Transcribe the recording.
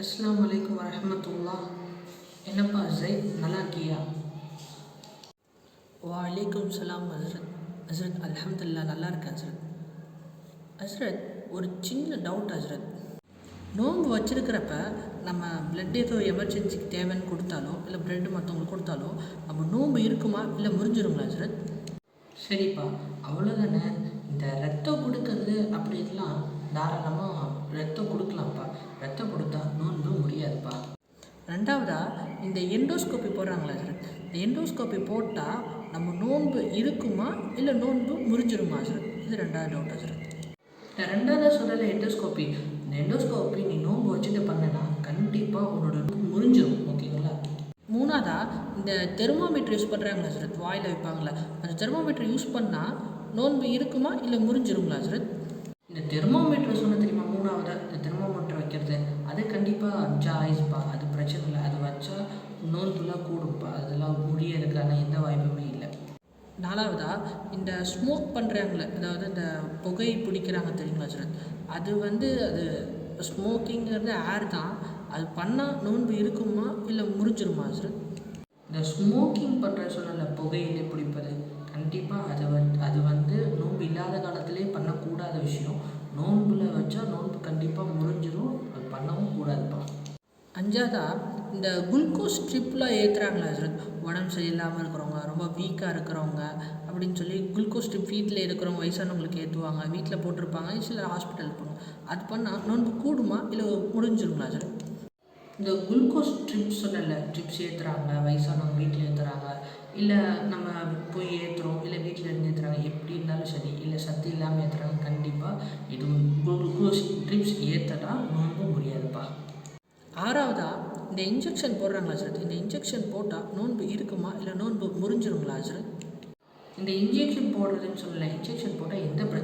அஸ்லாம் வலைக்கம் வரமத்துல்லா என்னப்பா ஜெய் நல்லா இருக்கியா வலைக்கும் சலாம் ஹஸ்ரத் ஹஸ்ரத் அலமதுல்லா நல்லா இருக்கேன் ஹஸ்ரத் ஹஸ்ரத் ஒரு சின்ன டவுட் ஹஸ்ரத் நோன்பு வச்சுருக்கிறப்ப நம்ம பிளட் ஏதோ எமர்ஜென்சிக்கு தேவைன்னு கொடுத்தாலோ இல்லை பிளட் மற்றவங்களுக்கு கொடுத்தாலோ நம்ம நோன்பு இருக்குமா இல்லை முறிஞ்சிருங்களா ஹஸ்ரத் சரிப்பா அவ்வளோதானே இந்த ரத்தம் கொடுக்கறது அப்படிலாம் தாராளமாக ரத்தம் கொடுக்கலாம்ப்பா. ரத்தம் கொடுத்தா நோன்பு முடியாதுப்பா. ரெண்டாவதா இந்த எண்டோஸ்கோப்பி போடுறாங்களா சார் இந்த எண்டோஸ்கோப்பி போட்டால் நம்ம நோன்பு இருக்குமா இல்லை நோன்பு முறிஞ்சிருமா சார் இது ரெண்டாவது டவுட்டா சார் இந்த ரெண்டாவது சொல்லலை எண்டோஸ்கோப்பி இந்த எண்டோஸ்கோப்பி நீ நோன்பு வச்சு பண்ணனா கண்டிப்பாக உன்னோட நோன்பு முறிஞ்சிரும் ஓகேங்களா மூணாவதா இந்த தெர்மாமீட்டர் யூஸ் பண்ணுறாங்களா சார் வாயில் வைப்பாங்களே அந்த தெர்மாமீட்டர் யூஸ் பண்ணால் நோன்பு இருக்குமா இல்லை முறிஞ்சிருங்களா சார் இந்த தெர்மாமீட்டர் சொன்ன தெரியுமா மூணாவதா? இந்த தெர்மாமீட்டர் வைக்கிறது அது கண்டிப்பாக ஜாயிஸ்ப்பா அது பிரச்சனை இல்லை. அது வச்சா நோன்புலாம் கூடும்ப்பா. அதெல்லாம் முடியறதுக்கான எந்த வாய்ப்புமே இல்லை. நாலாவதா இந்த ஸ்மோக் பண்ணுறாங்களே அதாவது இந்த புகை பிடிக்கிறாங்க தெரியுங்களா சார் அது வந்து அது ஸ்மோக்கிங்கிறது ஏர் தான். அது பண்ணால் நோன்பு இருக்குமா இல்லை முறிஞ்சிருமா சார் இந்த ஸ்மோக்கிங் பண்ணுற சொன்னல புகையிலே பிடிப்பது கண்டிப்பாக அது வந்து அது வந்து நோன்பு இல்லாத காலத்திலே பண்ணக்கூடாத விஷயம். நோன்புல வச்சா நோன்பு கண்டிப்பாக முறிஞ்சிரும் அது பண்ணவும் கூடாதுப்பா. அஞ்சாவதா இந்த குளுக்கோஸ் ஸ்ட்ரிப்லாம் ஏற்றுறாங்களா சார் உடம்பு சரியில்லாமல் இருக்கிறவங்க ரொம்ப வீக்காக இருக்கிறவங்க அப்படின்னு சொல்லி குளுக்கோஸ் ஸ்ட்ரிப் வீட்டில் இருக்கிறவங்க வயசானவங்களுக்கு ஏற்றுவாங்க வீட்டில் போட்டிருப்பாங்க சில ஹாஸ்பிட்டல் போகணும். அது பண்ணால் நோன்பு கூடுமா இல்லை முடிஞ்சிருங்களா சார் இந்த குளுக்கோஸ் ட்ரிப் சொல்ல ட்ரிப்ஸ் ஏற்றுறாங்க வயசானவங்க வீட்டில் ஏற்றுறாங்க இல்லை நம்ம போய் ஏற்றுறோம் இல்லை வீட்டில் இருந்து ஏற்றுறாங்க எப்படி இருந்தாலும் சரி இல்லை சத்து இல்லாமல் ஏற்றுறாங்க கண்டிப்பாக இது குளுக்கோஸ் ட்ரிப்ஸ் ஏற்றனா நோன்பு முடியாதுப்பா. ஆறாவதா இந்த இன்ஜெக்ஷன் போடுறாங்களா சார் இந்த இன்ஜெக்ஷன் போட்டால் நோன்பு இருக்குமா? இல்லை நோன்பு முறிஞ்சிருங்களா சார் இந்த இன்ஜெக்ஷன் போடுறதுன்னு சொல்லலை இன்ஜெக்ஷன் போட்டால் எந்த பிரச்சனை